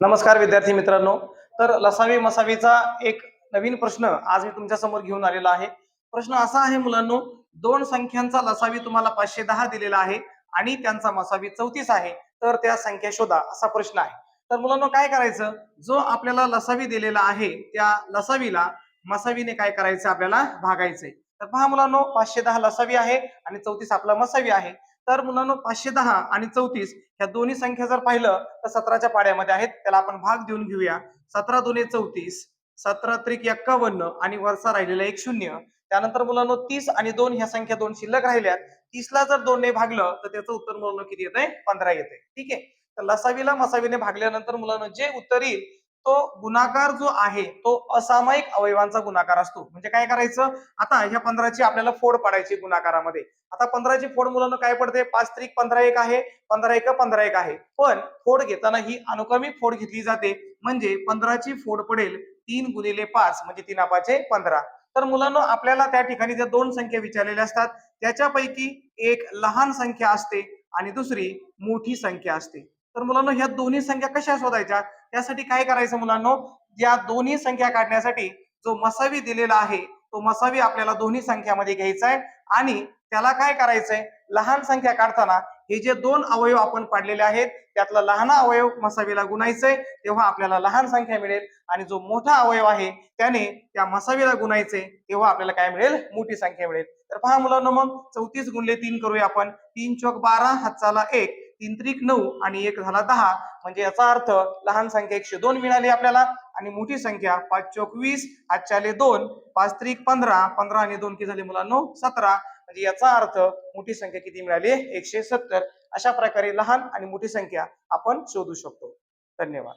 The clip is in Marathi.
नमस्कार विद्यार्थी मित्रांनो. तर लसावी मसावीचा एक नवीन प्रश्न आज मी तुमच्यासमोर घेऊन आलेला आहे. प्रश्न असा आहे मुलांनो दोन संख्यांचा लसावी तुम्हाला पाचशे दहा दिलेला आहे आणि त्यांचा मसावी चौतीस आहे. तर त्या संख्या शोधा असा प्रश्न आहे. तर मुलांनो काय करायचं? जो आपल्याला लसावी दिलेला आहे त्या लसावीला मसावीने काय करायचं? आपल्याला भागायचंय. तर पहा मुलांनो पाचशे दहा लसावी आहे आणि चौतीस आपला मसावी आहे. तर मुलांनो पाचशे दहा आणि चौतीस ह्या दोन्ही संख्या जर पाहिलं तर सतराच्या पाड्यामध्ये आहेत. त्याला आपण भाग देऊन घेऊया. सतरा दोन्ही चौतीस सतरा त्रिक एक्कावन्न आणि वरचा राहिलेला एक शून्य. त्यानंतर मुलांनो तीस आणि दोन ह्या संख्या दोन शिल्लक राहिल्यात. तीसला जर दोनने भागलं तर त्याचं उत्तर मुलांनो किती येतंय? पंधरा येते ठीक आहे? तर लसावीला मसावीने भागल्यानंतर मुलांना जे उत्तर येईल तो गुणाकार जो आहे तो असामायिक अवयवांचा गुणाकार असतो. म्हणजे काय करायचं? आता ह्या पंधराची आपल्याला फोड पाडायची गुणाकारामध्ये. आता पंधराची फोड मुलांना काय पडते? पाच त्रिक पंधरा एक आहे पंधरा एक पंधरा एक आहे. पण फोड घेताना ही अनुक्रमिक फोड घेतली जाते. म्हणजे पंधराची फोड पडेल तीन गुणिले पाच म्हणजे तीन पाचे पंधरा. तर मुलांना आपल्याला त्या ठिकाणी ज्या दोन संख्या विचारलेल्या असतात त्याच्यापैकी एक लहान संख्या असते आणि दुसरी मोठी संख्या असते. तर मुलांना ह्या दोन्ही संख्या कशा शोधायच्या? त्यासाठी काय करायचं मुलांना? या दोन्ही संख्या काढण्यासाठी जो मसावी दिलेला आहे तो मसावी आपल्याला दोन्ही संख्यामध्ये घ्यायचा आहे. आणि त्याला काय करायचंय? लहान संख्या काढताना हे जे दोन अवयव आपण पाडलेले आहेत त्यातला लहान अवयव मसावीला गुणायचंय तेव्हा आपल्याला लहान संख्या मिळेल. आणि जो मोठा अवयव आहे त्याने त्या मसावीला गुणायचे तेव्हा आपल्याला काय मिळेल? मोठी संख्या मिळेल. तर पहा मुलांना मग चौतीस गुणले तीन करूया आपण. तीन चौक बारा हातचाला एक. तीन त्रिक नऊ आणि एक झाला दहा म्हणजे याचा अर्थ लहान संख्या एकशे दोन मिळाली आपल्याला आणि मोठी संख्या पाच चोवीस वीस आजच्याले दोन पाच त्रिक पंधरा पंधरा आणि दोन किती झाले मुलांनो? सतरा. म्हणजे याचा अर्थ मोठी संख्या किती मिळाली? एकशे सत्तर. अशा प्रकारे लहान आणि मोठी संख्या आपण शोधू शकतो. धन्यवाद.